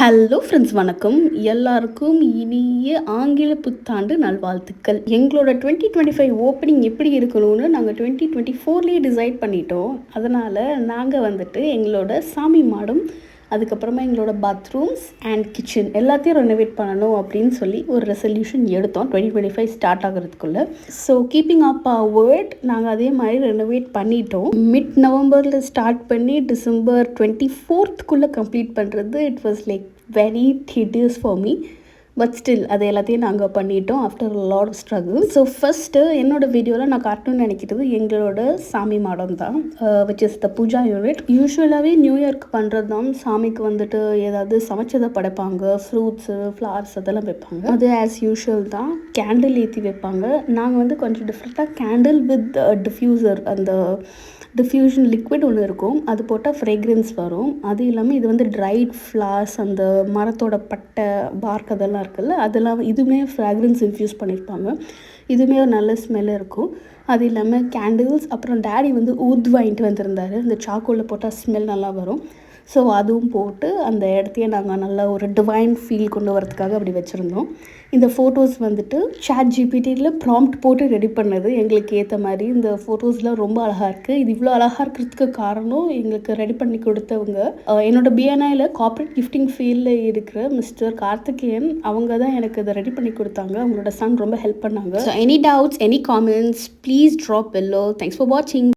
Hello friends வணக்கம். எல்லாருக்கும் இனிய ஆங்கில புத்தாண்டு நல்வாழ்த்துக்கள். எங்களோட டுவெண்ட்டி டுவெண்ட்டி ஃபைவ் ஓப்பனிங் எப்படி இருக்கணும்னு நாங்கள் டுவெண்ட்டி டுவெண்ட்டி ஃபோர்லேயே டிசைட் பண்ணிட்டோம். அதனால் நாங்கள் வந்துட்டு எங்களோட சாமி மாடும் அதுக்கப்புறமா எங்களோட பாத்ரூம்ஸ் அண்ட் கிச்சன் எல்லாத்தையும் ரெனோவேட் பண்ணணும் அப்படின்னு சொல்லி ஒரு ரெசல்யூஷன் எடுத்தோம். Twenty twenty five start ஆகிறதுக்குள்ளே. So keeping up a word நாங்கள் அதே மாதிரி ரெனோவேட் பண்ணிட்டோம். மிட் நவம்பரில் ஸ்டார்ட் பண்ணி டிசம்பர் டுவெண்ட்டி ஃபோர்த்துக்குள்ளே கம்ப்ளீட் பண்ணுறது it was like very tedious for me but still அது எல்லாத்தையும் நாங்கள் பண்ணிட்டோம் after lot of struggle so first என்னோட வீடியோவில் நான் காட்டணும்னு நினைக்கிறது எங்களோட சாமி மாடம் தான். Which is the puja unit யூஸ்வலாகவே new இயர்க்கு பண்ணுறது தான். சாமிக்கு வந்துட்டு ஏதாவது சமைச்சதை படைப்பாங்க. ஃப்ரூட்ஸு ஃப்ளவர்ஸ் அதெல்லாம் வைப்பாங்க. அது ஆஸ் யூஷுவல் தான். கேண்டில் ஏற்றி வைப்பாங்க. நாங்கள் வந்து கொஞ்சம் டிஃப்ரெண்ட்டாக கேண்டில் வித் டிஃப்யூசர் அந்த டிஃப்யூஷன் லிக்விட் ஒன்று இருக்கும். அது போட்டால் ஃப்ரேக்ரன்ஸ் வரும். அது இல்லாமல் இது வந்து ட்ரைட் ஃப்ளார்ஸ் அந்த மரத்தோட பட்டை பார்க் அதெல்லாம் இருக்குல்ல அதெல்லாம் இதுவுமே ஃப்ராக்ரன்ஸ் இன்ஃப்யூஸ் பண்ணியிருப்பாங்க இதுவுமே ஒரு நல்ல ஸ்மெல் இருக்கும். அது இல்லாமல் கேண்டில்ஸ் அப்புறம் டேடி வந்து ஊத் வாங்கிட்டு வந்திருந்தாரு. இந்த சாக்கோலில் போட்டால் ஸ்மெல் நல்லா வரும். ஸோ அதுவும் போட்டு அந்த இடத்தையே நாங்கள் நல்லா ஒரு டிவைன் ஃபீல் கொண்டு வரதுக்காக அப்படி வச்சுருந்தோம். இந்த ஃபோட்டோஸ் வந்துட்டு சாட் ஜிபிடியில் ப்ராம்ப்ட் போட்டு ரெடி பண்ணது. எங்களுக்கு ஏற்ற மாதிரி இந்த ஃபோட்டோஸ்லாம் ரொம்ப அழகாக இருக்குது இது இவ்வளோ அழகாக இருக்கிறதுக்கு காரணம் எங்களுக்கு ரெடி பண்ணி கொடுத்தவங்க அஹ் என்னோட பிஎன்ஐயில் கார்ப்பரேட் கிஃப்டிங் ஃபீல்டில் இருக்கிற மிஸ்டர் கார்த்திகேயன் அவங்க தான் எனக்கு இதை ரெடி பண்ணி கொடுத்தாங்க. அவங்களோட சன் ரொம்ப ஹெல்ப் பண்ணாங்க. So any doubts any comments please drop yellow thanks for வாட்சிங்